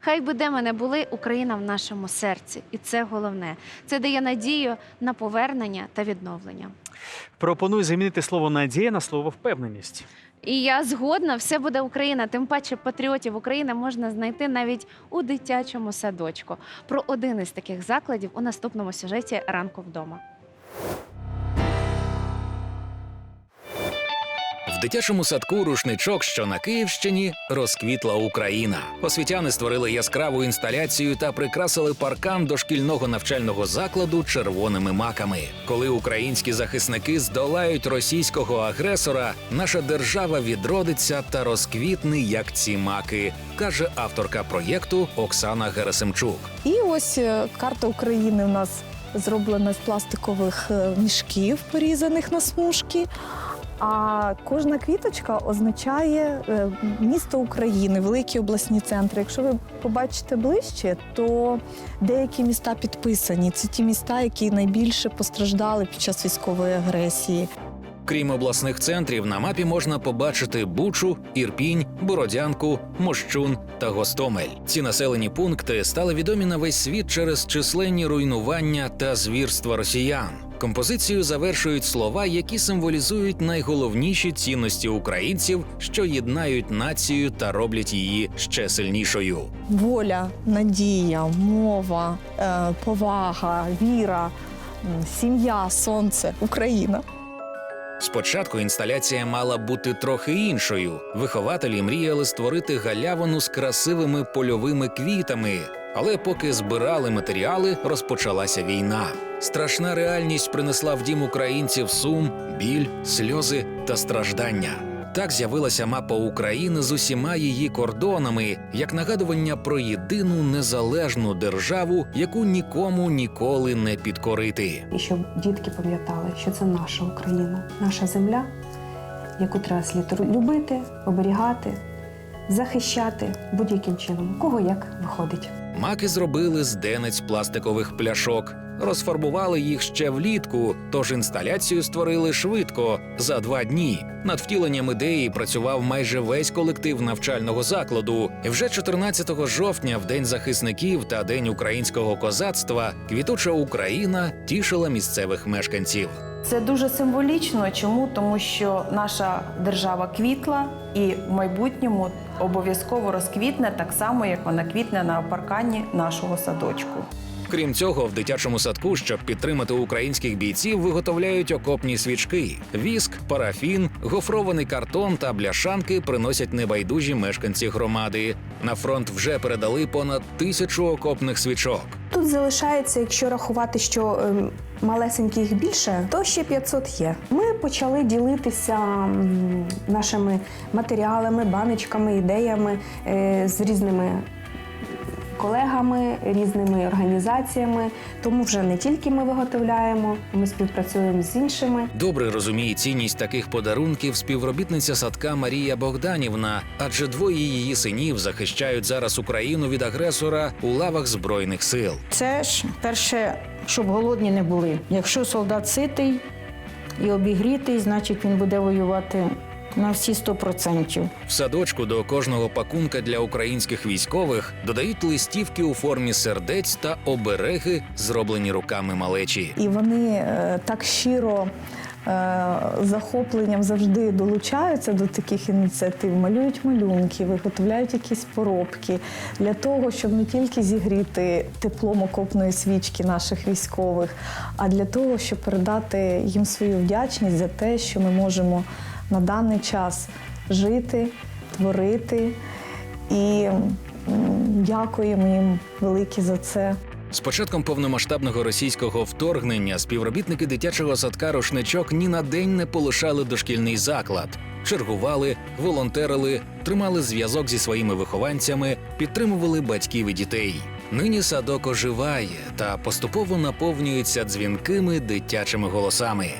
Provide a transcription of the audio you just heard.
Хай би де ми не були, Україна в нашому серці, і це головне. Це дає надію на повернення та відновлення. Пропоную замінити слово надія на слово впевненість. І я згодна, все буде Україна. Тим паче патріотів України можна знайти навіть у дитячому садочку. Про один із таких закладів у наступному сюжеті ранку вдома. Дитячому садку рушничок, що на Київщині, розквітла Україна. Освітяни створили яскраву інсталяцію та прикрасили паркан дошкільного навчального закладу червоними маками. Коли українські захисники здолають російського агресора, наша держава відродиться та розквітне, як ці маки, каже авторка проєкту Оксана Герасимчук. І ось е, карта України у нас зроблена з пластикових е, мішків, порізаних на смужки. А кожна квіточка означає е, місто України, великі обласні центри. Якщо ви побачите ближче, то деякі міста підписані. Це ті міста, які найбільше постраждали під час військової агресії. Крім обласних центрів, на мапі можна побачити Бучу, Ірпінь, Бородянку, Мощун та Гостомель. Ці населені пункти стали відомі на весь світ через численні руйнування та звірства росіян. Композицію завершують слова, які символізують найголовніші цінності українців, що єднають націю та роблять її ще сильнішою. Воля, надія, мова, е, повага, віра, сім'я, сонце, Україна. Спочатку інсталяція мала бути трохи іншою. Вихователі мріяли створити галявину з красивими польовими квітами. Але поки збирали матеріали, розпочалася війна. Страшна реальність принесла в дім українців сум, біль, сльози та страждання. Так з'явилася мапа України з усіма її кордонами, як нагадування про єдину незалежну державу, яку нікому ніколи не підкорити. і щоб дітки пам'ятали, що це наша Україна, наша земля, яку треба слід любити, оберігати, захищати будь-яким чином, кого як виходить. Маки зробили з денець пластикових пляшок, розфарбували їх ще влітку, тож інсталяцію створили швидко за два дні. Над втіленням ідеї працював майже весь колектив навчального закладу. І вже 14 жовтня, в день захисників та день українського козацтва, квітуча Україна тішила місцевих мешканців. Це дуже символічно. Чому? Тому що наша держава квітла і в майбутньому обов'язково розквітне так само, як вона квітне на паркані нашого садочку. Крім цього, в дитячому садку, щоб підтримати українських бійців, виготовляють окопні свічки. Віск, парафін, гофрований картон та бляшанки приносять небайдужі мешканці громади. На фронт вже передали понад тисячу окопних свічок. Тут залишається, якщо рахувати, що ем, малесеньких більше, то ще 500 є. Ми почали ділитися нашими матеріалами, баночками, ідеями е, з різними колегами, різними організаціями. Тому вже не тільки ми виготовляємо, ми співпрацюємо з іншими. Добре розуміє цінність таких подарунків співробітниця садка Марія Богданівна, адже двоє її синів захищають зараз Україну від агресора у лавах збройних сил. Це ж перше, щоб голодні не були. Якщо солдат ситий і обігрітий, значить він буде воювати на всі 100%. В садочку до кожного пакунка для українських військових додають листівки у формі сердець та обереги, зроблені руками малечі. І вони е, так щиро. Е, Захопленням завжди долучаються до таких ініціатив, малюють малюнки, виготовляють якісь поробки для того, щоб не тільки зігріти теплом окопної свічки наших військових, а для того, щоб передати їм свою вдячність за те, що ми можемо на даний час жити, творити. І дякуємо їм велике за це. З початком повномасштабного російського вторгнення співробітники дитячого садка Рушничок ні на день не полишали дошкільний заклад. Чергували, волонтерили, тримали зв'язок зі своїми вихованцями, підтримували батьків і дітей. Нині садок оживає та поступово наповнюється дзвінкими дитячими голосами.